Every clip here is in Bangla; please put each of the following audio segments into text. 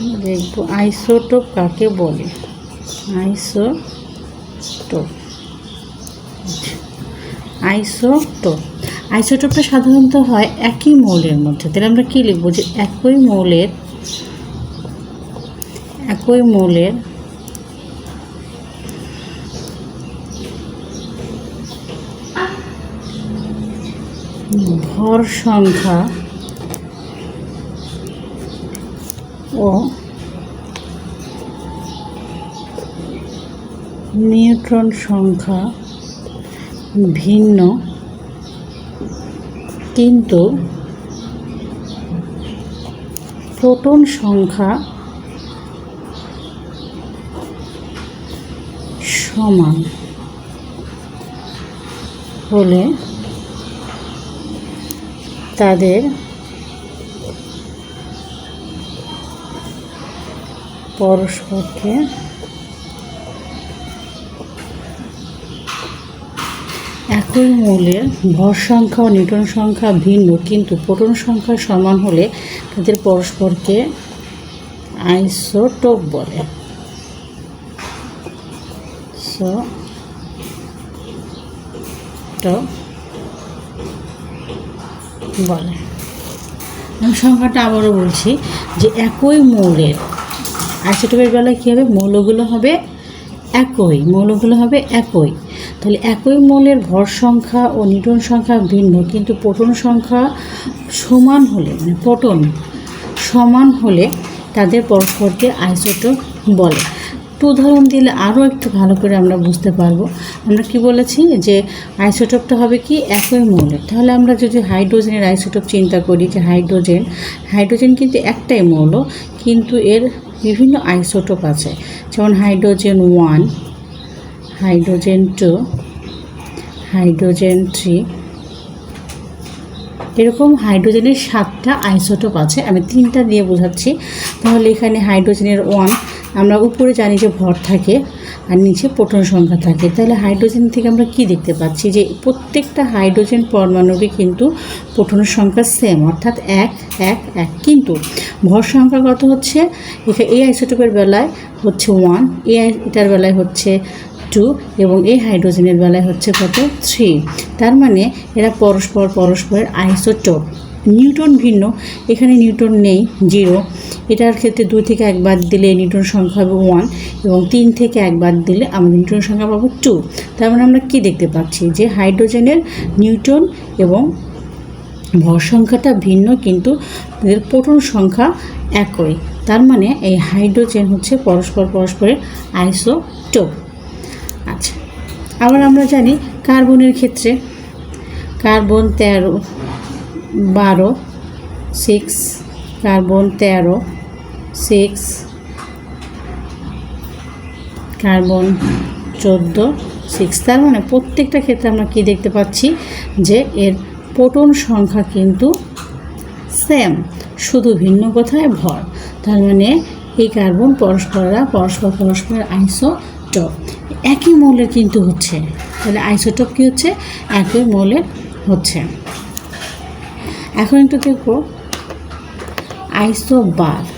দেখব, আইসোটোপ কাকে বলে? আইসোটোপ। আইসোটোপ। আইসোটোপটা সাধারণত হয় একই মৌলের মধ্যে। তাহলে আমরা কী লিখব যে একই মৌলের একই মৌলের ভর সংখ্যা ও নিউট্রন সংখ্যা ভিন্ন কিন্তু প্রোটন সংখ্যা সমান হলে তাদের পরস্পরকে একই মৌলের ভর সংখ্যা ও নিউটন সংখ্যা ভিন্ন, কিন্তু প্রোটন সংখ্যা সমান হলে তাদের পরস্পরকে আইসোটোপ বলে। বলে। আমি সংখ্যাটা আবারও বলছি যে একই মৌলের আইসোটোপের বেলায় কী হবে? মৌলগুলো হবে একই, মৌলগুলো হবে একই। তাহলে একই মৌলের ভর সংখ্যা ও নিউটন সংখ্যা ভিন্ন, কিন্তু প্রোটন সংখ্যা সমান হলে মানে প্রোটন সমান হলে তাদের পরস্পরকে আইসোটোপ বলে। উদাহরণ দিলে আরও একটু ভালো করে আমরা বুঝতে পারব। আমরা কি বলেছি যে আইসোটোপটা হবে কি একই মৌলের। তাহলে আমরা যদি হাইড্রোজেনের আইসোটোপ চিন্তা করি যে হাইড্রোজেন হাইড্রোজেন কিন্তু একটাই মৌল, কিন্তু এর বিভিন্ন আইসোটোপ আছে। যেমন hydrogen one hydrogen two, hydrogen three. এরকম হাইড্রোজেনের সাতটা আইসোটোপ আছে, আমি তিনটা দিয়ে বোঝাচ্ছি। তাহলে এখানে হাইড্রোজেনের ওয়ান, আমরা উপরে জানি যে ভর থাকে আর নিচে প্রোটন সংখ্যা থাকে। তাহলে হাইড্রোজেন থেকে আমরা কি দেখতে পাচ্ছি? যে প্রত্যেকটা হাইড্রোজেন পরমাণুরই কিন্তু প্রোটনের সংখ্যা সেম অর্থাৎ এক এক এক। কিন্তু ভর সংখ্যা কত হচ্ছে? এই আইসোটোপের বেলায় হচ্ছে ওয়ান আই- এটার বেলায় হচ্ছে টু এবং এই হাইড্রোজেনের বেলায় হচ্ছে কত? থ্রি তার মানে এরা পরস্পর পরস্পরের আইসোটোপ। নিউটন ভিন্ন। এখানে নিউটন নেই জিরো এটার ক্ষেত্রে দুই থেকে এক বাদ দিলে নিউটন সংখ্যা হবে ওয়ান এবং তিন থেকে এক বাদ দিলে আমাদের নিউটন সংখ্যা পাবো টু তার মানে আমরা কী দেখতে পাচ্ছি? যে হাইড্রোজেনের নিউটন এবং ভর সংখ্যাটা ভিন্ন, কিন্তু এদের প্রোটন সংখ্যা একই। তার মানে এই হাইড্রোজেন হচ্ছে পরস্পর পরস্পরের আইসোটোপ। আবার আমরা জানি কার্বনের ক্ষেত্রে কার্বন তেরো, বারো সিক্স কার্বন তেরো সিক্স কার্বন চোদ্দ সিক্স তার মানে প্রত্যেকটা ক্ষেত্রে আমরা কি দেখতে পাচ্ছি যে এর প্রোটন সংখ্যা কিন্তু সেম শুধু ভিন্ন কোথায় ভর। তার মানে এই কার্বন পরস্পররা পরস্পর পরস্পর আইসোটপ। একই মৌলের কিন্তু হচ্ছে। তাহলে আইসোটপ কি হচ্ছে? একই মৌলের হচ্ছে। এখন একটু দেখব। আইসোবার।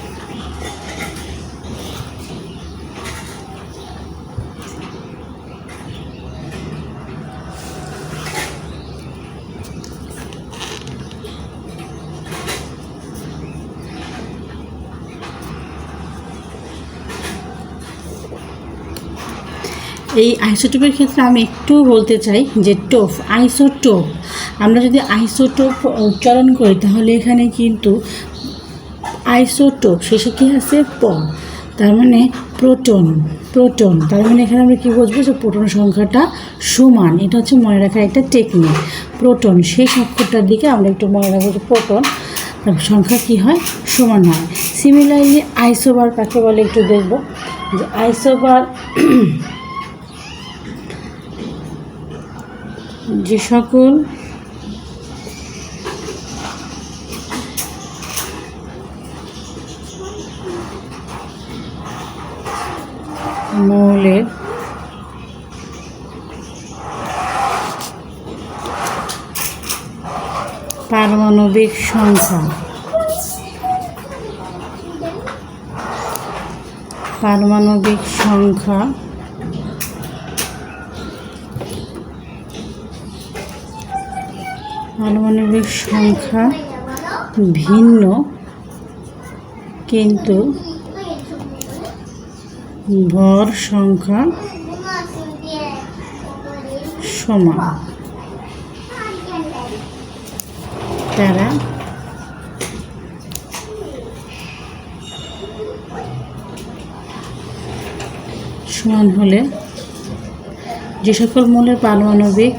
এই আইসোটোপের ক্ষেত্রে আমি একটু বলতে চাই যে টোপ, আইসোটোপ। আমরা যদি আইসোটোপ উচ্চারণ করি, তাহলে এখানে কিন্তু আইসোটোপ, শেষে কী আছে? প। তার মানে প্রোটন প্রোটন। তার মানে এখানে আমরা কী বুঝব? যে প্রোটন সংখ্যাটা সমান। এটা হচ্ছে মনে রাখার একটা টেকনিক প্রোটন, শেষ অক্ষরটার দিকে আমরা একটু মনে রাখব যে প্রোটন সংখ্যা কী হয়? সমান হয়। সিমিলারলি আইসোবার কাকে বলে একটু দেখব। যে আইসোবার যে সকল মৌলের পারমাণবিক সংখ্যা পারমাণবিক সংখ্যা পারমাণবিক সংখ্যা ভিন্ন কিন্তু ভর সংখ্যা সমান। তারা সমান হলে যে সকল মূলের পারমাণবিক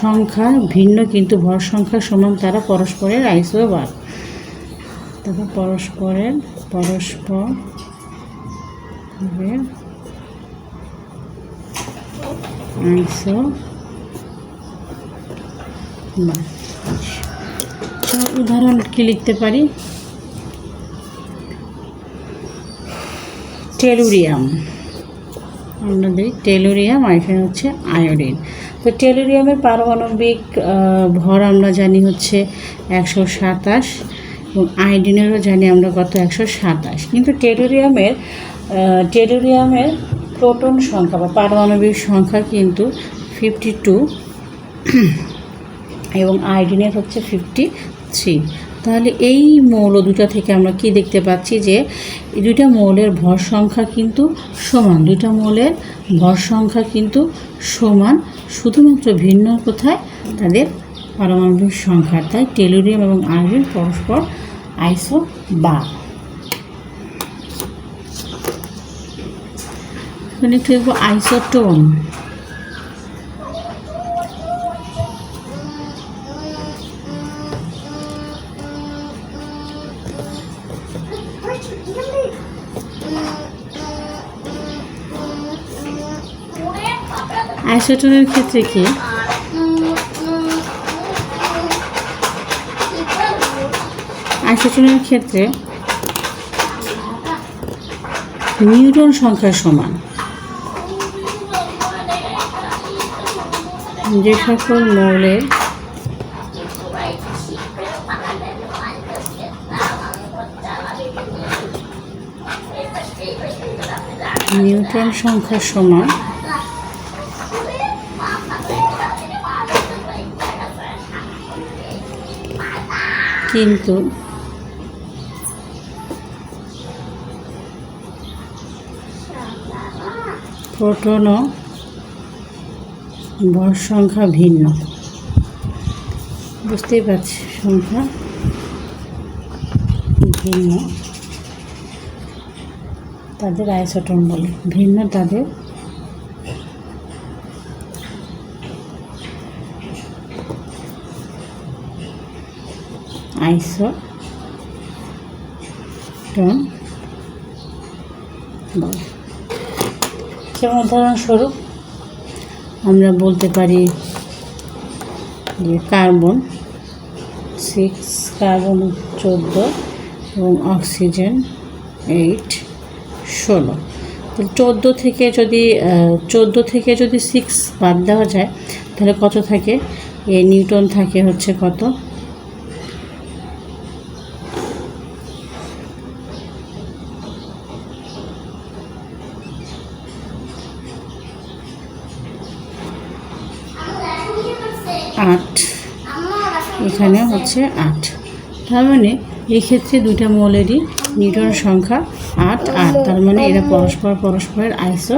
সংখ্যা ভিন্ন কিন্তু ভর সংখ্যা সমান তারা পরস্পরের আইসোবার। তারপর পরস্পরের পরস্পর উদাহরণ কি লিখতে পারি? টেলুরিয়াম। আমরা টেলুরিয়াম এখানে হচ্ছে আয়োডিন। তো টেলুরিয়ামের পারমাণবিক ভর আমরা জানি হচ্ছে একশো সাতাশ এবং আয়োডিনেরও জানি আমরা কত, একশো সাতাশ। কিন্তু টেলুরিয়ামের টেলুরিয়ামের প্রোটন সংখ্যা বা পারমাণবিক সংখ্যা কিন্তু ফিফটি টু এবং আয়োডিনের হচ্ছে ফিফটি থ্রি। তাহলে এই মৌল দুটা থেকে আমরা কি দেখতে পাচ্ছি যে দুইটা মৌলের ভর সংখ্যা কিন্তু সমান, দুইটা মৌলের ভর সংখ্যা কিন্তু সমান। শুধুমাত্র ভিন্ন কোথায়? তাদের পারমাণবিক সংখ্যা তাই টেলুরিয়াম এবং আয়োডিন পরস্পর আইসো বা এখানে একটু দেখব আইসোটোন আইসোটোনের ক্ষেত্রে কি? আইসোটোনের ক্ষেত্রে? নিউটন সংখ্যা সমান। যে সকল মৌলের নিউটন সংখ্যা সমান কিন্তু প্রোটন ও ভর সংখ্যা ভিন্ন। বুঝতেই পারছি, সংখ্যা ভিন্ন। তাদের আইসোটন বলে, ভিন্ন তাদের আইসোটন বলে। যেমন উদাহরণস্বরূপ আমরা বলতে পারি যে কার্বন সিক্স কার্বন চোদ্দ এবং অক্সিজেন এইট ষোলো। চোদ্দ থেকে যদি চোদ্দ থেকে যদি সিক্স বাদ দেওয়া যায়, তাহলে কত থাকে? এ নিউটন থাকে হচ্ছে কত? আট। এখানে হচ্ছে আট। তার মানে এক্ষেত্রে দুইটা মৌলেরই নিউটন সংখ্যা আট আট। তার মানে এরা পরস্পর পরস্পরের আইসো